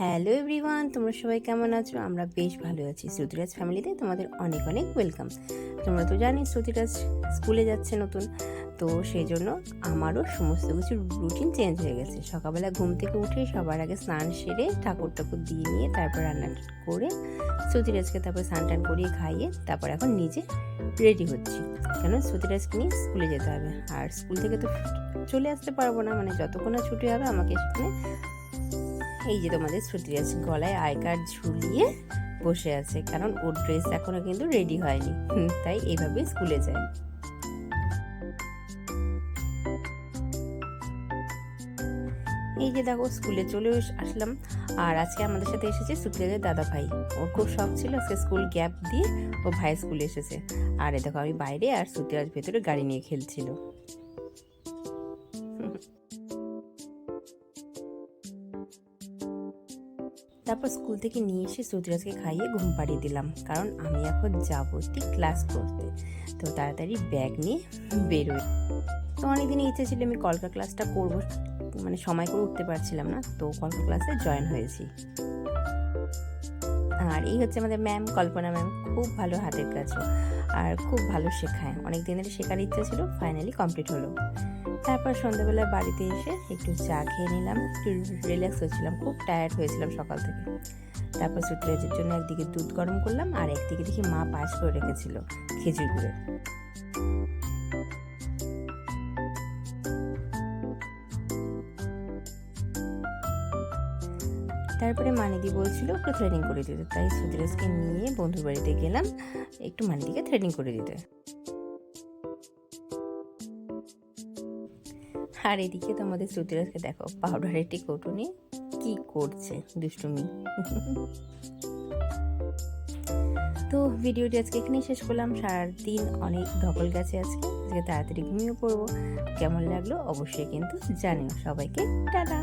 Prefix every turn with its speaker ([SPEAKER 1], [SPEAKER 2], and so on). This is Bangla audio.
[SPEAKER 1] হ্যালো এভরিওয়ান তোমরা সবাই কেমন আছো? আমরা বেশ ভালো আছি। শ্রুতিরাজ ফ্যামিলিতে তোমাদের অনেক অনেক ওয়েলকাম তোমরা তো জানি শ্রুতিরাজ স্কুলে যাচ্ছে নতুন। তো সেই জন্য আমারও সমস্ত কিছু রুটিন চেঞ্জ হয়ে গেছে। সকালবেলা ঘুম থেকে উঠে সবার আগে স্নান সেরে ঠাকুর ঠাকুর দিয়ে নিয়ে তারপর রান্না করে শ্রুতিরাজকে তারপর স্নান টান করিয়ে খাইয়ে তারপর এখন নিজে রেডি হচ্ছি। কেন? শ্রুতিরাজকে নিয়ে স্কুলে যেতে হবে। আর স্কুল থেকে তো চলে আসতে পারব না। মানে যতক্ষণ না ছুটি হবে আমাকে সেখানে এই যে তোমাদের শ্রুতিরাজ গলায় আই কার্ড ঝুলিয়ে বসে আছে, কারণ ওর ড্রেস এখনও কিন্তু রেডি হয়নি। তাই এইভাবে স্কুলে যায়। এই যে দেখো, স্কুলে চলে আসলাম। আর আজকে আমাদের সাথে এসেছে শ্রুতিরাজের দাদা ভাই ওর খুব শখ ছিল আজকে স্কুল গ্যাপ দিয়ে ও ভাই স্কুলে এসেছে। আর এ দেখো, আমি বাইরে আর শ্রুতিরাজ ভেতরে গাড়ি নিয়ে খেলছিল। তারপর স্কুল থেকে নিয়ে এসে শ্রুতিরাজকে খাইয়ে ঘুম পাড়িয়ে দিলাম। কারণ আমি এখন যাব একটি ক্লাস করতে। তো তাড়াতাড়ি ব্যাগ নিয়ে বেরোই। তো অনেকদিনই ইচ্ছে ছিল আমি কলকা ক্লাসটা করব। মানে সময় করে উঠতে পারছিলাম না, তো কলকা ক্লাসে জয়েন হয়েছি। আর এই হচ্ছে আমাদের ম্যাম, কল্পনা ম্যাম। খুব ভালো হাতের ও। আর খুব ভালো শেখায়। অনেক দিনের শেখার ইচ্ছা ছিল, ফাইনালি কমপ্লিট হলো। তারপর সন্ধ্যাবেলা বাড়িতে এসে একটু চা খেয়ে নিলাম। একটু রিল্যাক্স হয়েছিলাম, খুব টায়ার্ড হয়েছিলাম সকাল থেকে। তারপর সুতরাজের জন্য একদিকে দুধ গরম করলাম, আর একদিকে দেখি মা পাশ করে রেখেছিল খেজুর গুঁড়ে তারপরে মানিদি বলছিল, একটু থ্রেডিং করে দিতে। তাই সুতরাজকে নিয়ে বন্ধুর বাড়িতে গেলাম, একটু মানিদিকে থ্রেডিং করে দিতে। আর এদিকে তোমাদের শ্রুতিরাজকে দেখো পাউডার একটি কৌটুনি কি করছে দুষ্টুমি। তো ভিডিওটি আজকে এখানেই শেষ করলাম। সারাদিন অনেক ধকল গেছে আজকে আজকে তাড়াতাড়ি ঘুমিয়ে পড়ব। কেমন লাগল অবশ্যই কিন্তু জানিও। সবাইকে টাটা।